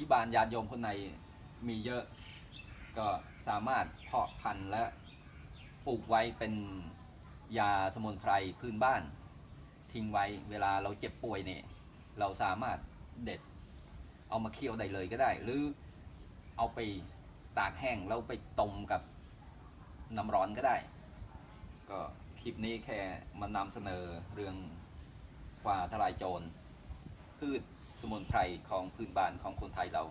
ที่บ้านญาติโยมคนไหนมีเยอะ ก็สามารถเพาะพันธุ์และปลูกไว้เป็นยาสมุนไพรพื้นบ้าน ทิ้งไว้เวลาเราเจ็บป่วยเนี่ยเราสามารถเด็ด เอามาเคี่ยวได้เลยก็ได้ หรือเอาไปตากแห้งแล้วไปต้มกับน้ำร้อนก็ได้ ก็คลิปนี้แค่มานำเสนอเรื่องฟ้าทลายโจรพืช สมุนไพรของพื้นบ้านของคนไทยเรา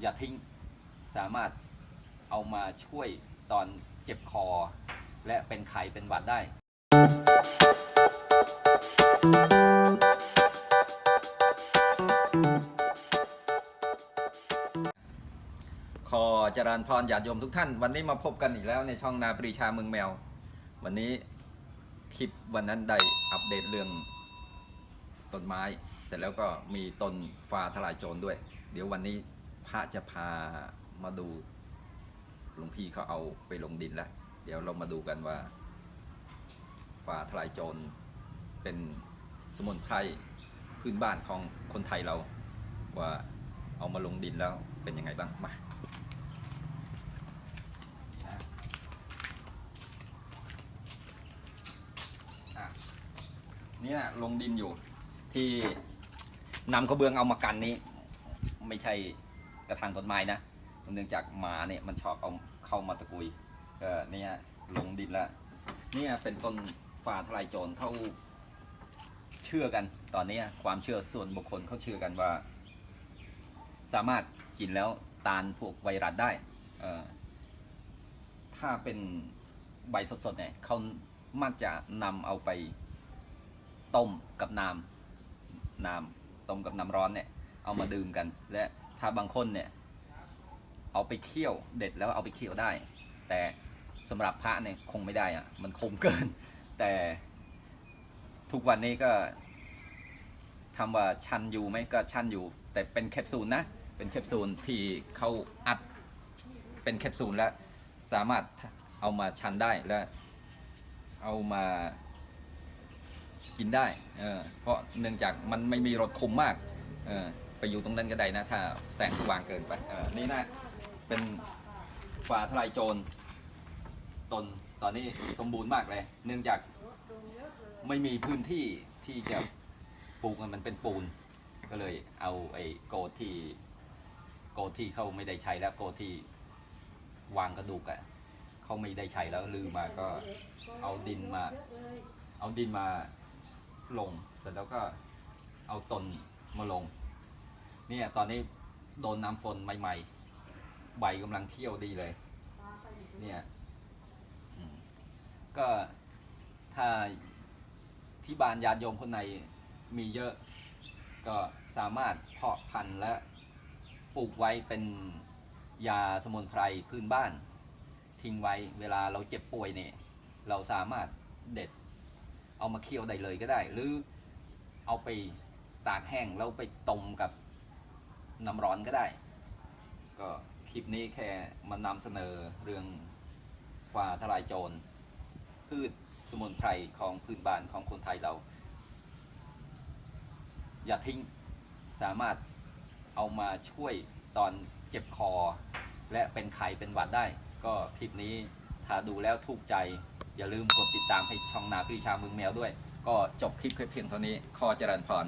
อย่าทิ้งสามารถเอามาช่วยตอนเจ็บคอ และเป็นไข้เป็นหวัดได้ขอจริญพรญาติโยมทุกท่าน วันนี้มาพบกันอีกแล้วในช่องนาปรีชาเมืองแมว วันนี้คลิปวันนั้นได้อัปเดตเรื่อง ต้นไม้ เสร็จแล้วก็มีต้นฟ้าทลายโจรด้วย เดี๋ยววันนี้พระจะพามาดูหลวงพี่เขาเอาไปลงดินแล้ว เดี๋ยวเรามาดูกันว่าฟ้าทลายโจรเป็นสมุนไพรพื้นบ้านของคนไทยเราว่าเอามาลงดินแล้วเป็นยังไงบ้างมาเนี่ยลงดินอยู่ ที่นำกระเบื้องเอามากันนี้ ไม่ใช่กระถางต้นไม้นะเนื่องจากหมาเนี่ยมันชอบเอาเข้ามาตะกุยก็เนี่ยลงดินล้วเนี่ยเป็นต้นฟ้าทลายโจรเขาเชื่อกันตอนนี้ความเชื่อส่วนบุคคลเขาเชื่อกันว่า สามารถกินแล้วตานพวกไวรัสได้เออถ้าเป็นใบสดๆเนี่ยเขามักจะนำเอาไปต้มกับน้ำ น้ำต้มกับน้ำร้อนเนี่ย เอามาดื่มกัน และถ้าบางคนเนี่ย เอาไปเคี่ยวเด็ดแล้วเอาไปเคี่ยวได้ แต่สำหรับพระเนี่ยคงไม่ได้อะมันคมเกิน แต่ทุกวันนี้ก็ทำว่าชันอยู่ไหมก็ชันอยู่ แต่เป็นแคปซูลนะ เป็นแคปซูลที่เขาอัดเป็นแคปซูลแล้วสามารถเอามาชันได้และเอามา กินได้เออเพราะเนื่องจากมันไม่มีรสคมมากเออไปอยู่ตรงนั้นก็ได้นะ ถ้าแสงสว่างเกินไปเออนี่นะเป็นฟ้าทลายโจรตนตอนนี้สมบูรณ์มากเลย เนื่องจากไม่มีพื้นที่ที่จะปลูกมันมันเป็นปูน ก็เลยเอาไอ้โกดที่โกดที่เขาไม่ได้ใช้แล้วโกดที่วางกระดูกอะเขาไม่ได้ใช้แล้วลืมมาก็เอาดินมา เอาดินมา ลง เสร็จแล้วก็เอาตนมาลง เนี่ยตอนนี้โดนน้ำฝนใหม่ๆ ใบกำลังเที่ยวดีเลย เนี่ยก็ถ้าที่บ้านญาติโยมคนไหนมีเยอะ ก็สามารถเพาะพันธุ์และปลูกไว้เป็นยาสมุนไพรพื้นบ้าน ทิ้งไว้เวลาเราเจ็บป่วยเนี่ย เราสามารถเด็ด เอามาเคี่ยวได้เลยก็ได้ หรือเอาไปตากแห้งแล้วไปต้มกับน้ำร้อนก็ได้ ก็คลิปนี้แค่มานำเสนอเรื่องฟ้าทลายโจรพืชสมุนไพรของพื้นบ้านของคนไทยเรา อย่าทิ้งสามารถเอามาช่วยตอนเจ็บคอ และเป็นไข้เป็นหวัดได้ ก็คลิปนี้ถ้าดูแล้วถูกใจ อย่าลืมกดติดตามให้ช่องนาพิชามึงแมวด้วย ก็จบคลิปแค่เพียงเท่านี้ขอเจริญพร